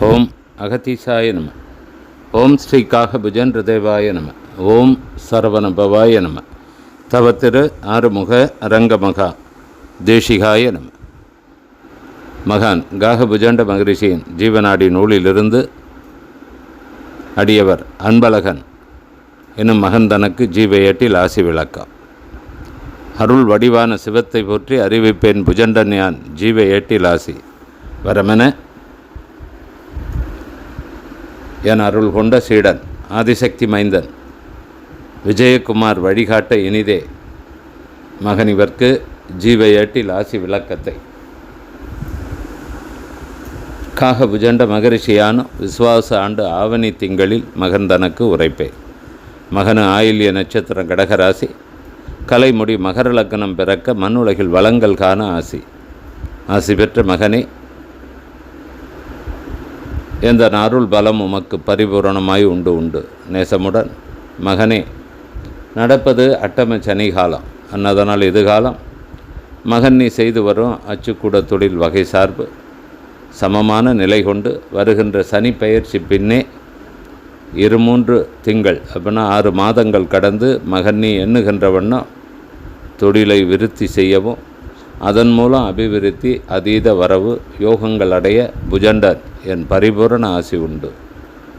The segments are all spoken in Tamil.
ஓம் அகதீசாய நம. ஓம் ஸ்ரீ காகபுஜன்ரதேவாய நம. ஓம் சரவணபவாய நம. தவ திரு ஆறுமுக அரங்கமகா தேசிகாய நம. மகான் காகபுஜண்ட மகரிஷியின் ஜீவநாடி நூலிலிருந்து அடியவர் அன்பழகன் என்னும் மகன் தனக்கு ஜீவ ஏட்டில் ஆசி விளக்கம். அருள் வடிவான சிவத்தை போற்றி அறிவிப்பேன் புஜண்டன் யான் ஜீவ ஏட்டில் ஆசி வரமென என் அருள் கொண்ட சீடன் ஆதிசக்தி மைந்தன். விஜயகுமார் வழிகாட்ட இனிதே. மகனிவர்க்கு ஜீவ ஏட்டில் ஆசி விளக்கத்தை. காக புஜண்ட மகரிஷியான விசுவாச ஆண்டு ஆவணி திங்களில் மகன் தனக்கு உரைப்பே. மகனு ஆயில்ய நட்சத்திரம் கடகராசி. கலைமுடி மகர லக்னம் பிறக்க மண்ணுலகில் வளங்கள் காண ஆசி. ஆசி பெற்ற மகனே எந்த அருள் பலம் உமக்கு பரிபூரணமாய் உண்டு உண்டு. நேசமுடன். மகனே நடப்பது அட்டம சனி காலம் அன்னதனால் எதுகாலம் மகன் நீ செய்து வரும் அச்சுக்கூட தொழில் வகை சார்பு. சமமான நிலை கொண்டு வருகின்ற சனி பயிற்சி பின்னே இரு மூன்று திங்கள் அப்படின்னா ஆறு மாதங்கள் கடந்து மகன் நீ எண்ணுகின்ற வண்ணம் தொழிலை விருத்தி செய்யவும் அதன் மூலம் அபிவிருத்தி அதீத வரவு யோகங்கள் அடைய புஜண்டர் என் பரிபூரண ஆசி உண்டு.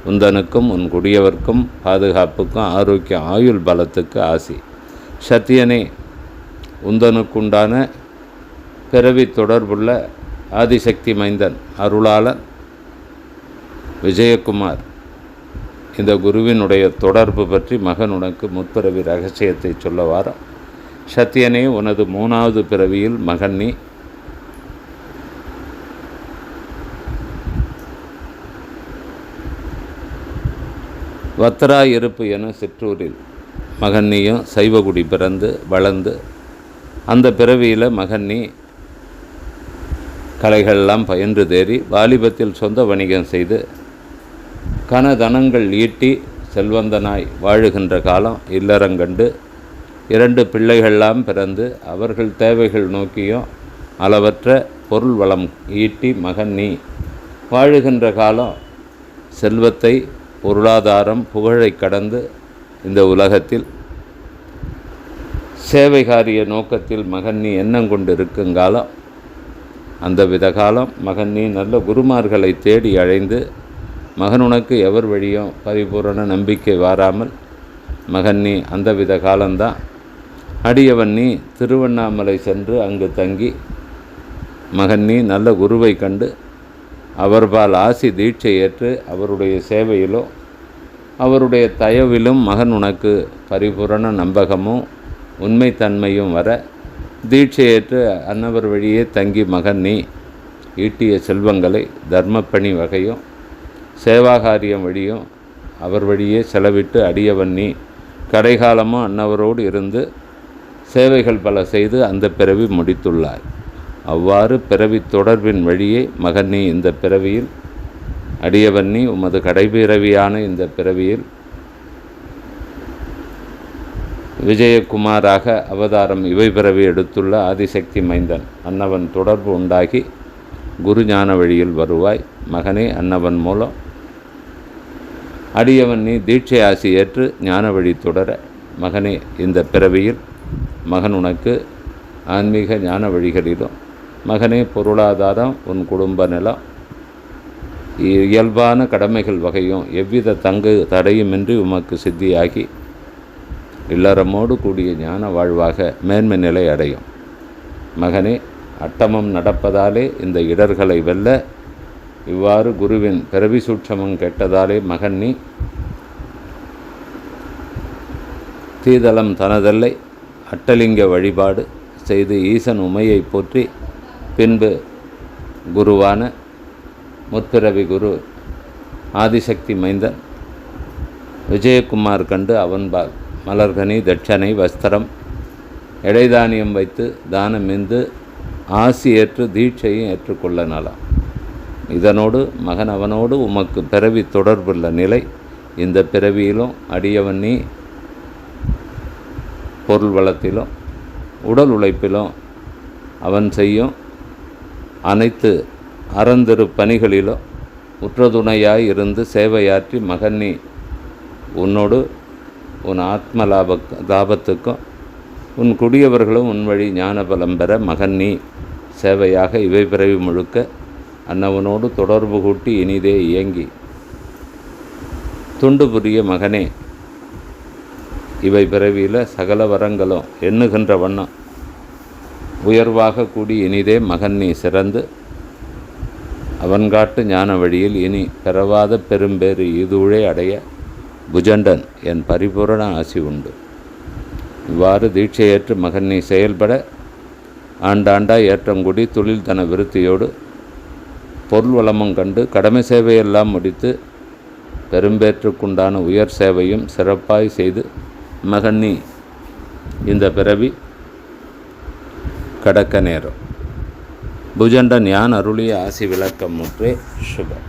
உந்தனுக்கும் உன் குடியவர்க்கும் பாதுகாப்புக்கும் ஆரோக்கியம் ஆயுள் பலத்துக்கு ஆசி. சத்தியனே உந்தனுக்குண்டான பிறவி தொடர்புள்ள ஆதிசக்தி மைந்தன் அருளாளன் விஜயகுமார். இந்த குருவினுடைய தொடர்பு பற்றி மகன் உனக்கு முற்பிறவி ரகசியத்தை சொல்ல வாரம் சத்தியனே உனது மூணாவது பிறவியில் மகன் நீ. வத்ரா இருப்பு எனும் சிற்றூரில் மகன்னியும் சைவகுடி பிறந்து வளர்ந்து அந்த பிறவியில் மகன்னி கலைகள்லாம் பயின்று தேறி வாலிபத்தில் சொந்த வணிகம் செய்து கனதனங்கள் ஈட்டி செல்வந்தனாய் வாழுகின்ற காலம் இல்லறங்கண்டு இரண்டு பிள்ளைகள்லாம் பிறந்து அவர்கள் தேவைகள் நோக்கியும் அளவற்ற பொருள் வளம் ஈட்டி மகன் நீ வாழுகின்ற காலம் செல்வத்தை பொருளாதாரம் புகழை கடந்து இந்த உலகத்தில் சேவைகாரிய நோக்கத்தில் மகன் நீ எண்ணம் கொண்டு இருக்குங்காலம் அந்த வித காலம் மகன் நீ நல்ல குருமார்களை தேடி அழைந்து மகன் உனக்கு எவர் வழியும் பரிபூரண நம்பிக்கை வாராமல் மகன் நீ அந்த வித காலம்தான் அடியவன் நீ திருவண்ணாமலை சென்று அங்கு தங்கி மகன் நீ நல்ல குருவை கண்டு அவர்பால் ஆசி தீட்சை ஏற்று அவருடைய சேவையிலோ அவருடைய தயவிலும் மகன் உனக்கு பரிபூரண நம்பகமும் உண்மைத்தன்மையும் வர தீட்சையேற்று அன்னவர் வழியே தங்கி மகன் நீ ஈட்டிய செல்வங்களை தர்மப்பணி வகையும் சேவாகாரியம் வழியும் அவர் வழியே செலவிட்டு அடியவன் நீ. கடைகாலமும் அன்னவரோடு இருந்து சேவைகள் பல செய்து அந்த பிறவி முடித்துள்ளாய். அவ்வாறு பிறவி தொடர்பின் வழியே மகன் நீ இந்த பிறவியில் அடியவன் நீ உமது கடைபிறவியான இந்த பிறவியில் விஜயகுமாராக அவதாரம் இவை பிறவி எடுத்துள்ள ஆதிசக்தி மைந்தன். அன்னவன் தொடர்பு உண்டாகி குரு ஞான வழியில் வருவாய். மகனே அன்னவன் மூலம் அடியவன் நீ தீட்சை ஆசி ஏற்று ஞான வழி தொடர. மகனே இந்த பிறவியில் மகன் உனக்கு ஆன்மீக ஞான வழிகளிலும் மகனே பொருளாதாரம் உன் குடும்ப நிலம். இயல்பான கடமைகள் வகையும் எவ்வித தங்கு தடையுமின்றி உமக்கு சித்தியாகி இல்லறமோடு கூடிய ஞான வாழ்வாக மேன்மை நிலை அடையும். மகனே அட்டமம் நடப்பதாலே இந்த இடர்களை வெல்ல இவ்வாறு குருவின் பிறவி சூட்சமும் கெட்டதாலே மகன் நீ தீதளம் தனதல்லை அட்டலிங்க வழிபாடு செய்து ஈசன் உமையை போற்றி பின்பு குருவான முற்பிறவி குரு ஆதிசக்தி மைந்தன் விஜயகுமார் கண்டு அவன்பால் மலர்கனி தட்சணை வஸ்திரம் இடைதானியம் வைத்து தானமிந்து ஆசி ஏற்று தீட்சையும் ஏற்றுக்கொள்ள நலம் இதனோடு மகன் அவனோடு உமக்கு பிறவி தொடர்புள்ள நிலை இந்த பிறவியிலும் அடியவன் நீ பொருள் வளத்திலும் உடல் உழைப்பிலும் அவன் செய்யும் அனைத்து அறந்திரு பணிகளிலும் உற்றதுணையாய் இருந்து சேவையாற்றி மகன் நீ உன்னோடு உன் ஆத்ம லாப லாபத்துக்கும் உன் குடியவர்களும் உன் வழி ஞானபலம் பெற மகன் நீ சேவையாக இவை பிறவி முழுக்க அன்னவனோடு தொடர்பு கூட்டி இனிதே இயங்கி துண்டு புரிய மகனே இவை பிறவியில் சகல வரங்களும் எண்ணுகின்ற வண்ணம் உயர்வாக கூடி இனிதே மகன் நீ சிறந்து அவன்காட்டு ஞான வழியில் இனி பிறவாத பெரும்பேறு இதுழே அடைய புஜண்டன் என் பரிபூரண ஆசி உண்டு. இவ்வாறு தீட்சையேற்று மகன் நீ செயல்பட ஆண்டாண்டாய் ஏற்றங்குடி தொழில் தன விருத்தியோடு பொருள் வளமும் கண்டு கடமை சேவையெல்லாம் முடித்து பெரும்பேற்றுக்குண்டான உயர் சேவையும் சிறப்பாய் செய்து மகன் நீ இந்த பிறவி கடக்க நேரம் புஜண்டன் யான் அருளிய ஆசி விளக்கம் முற்றே சுபம்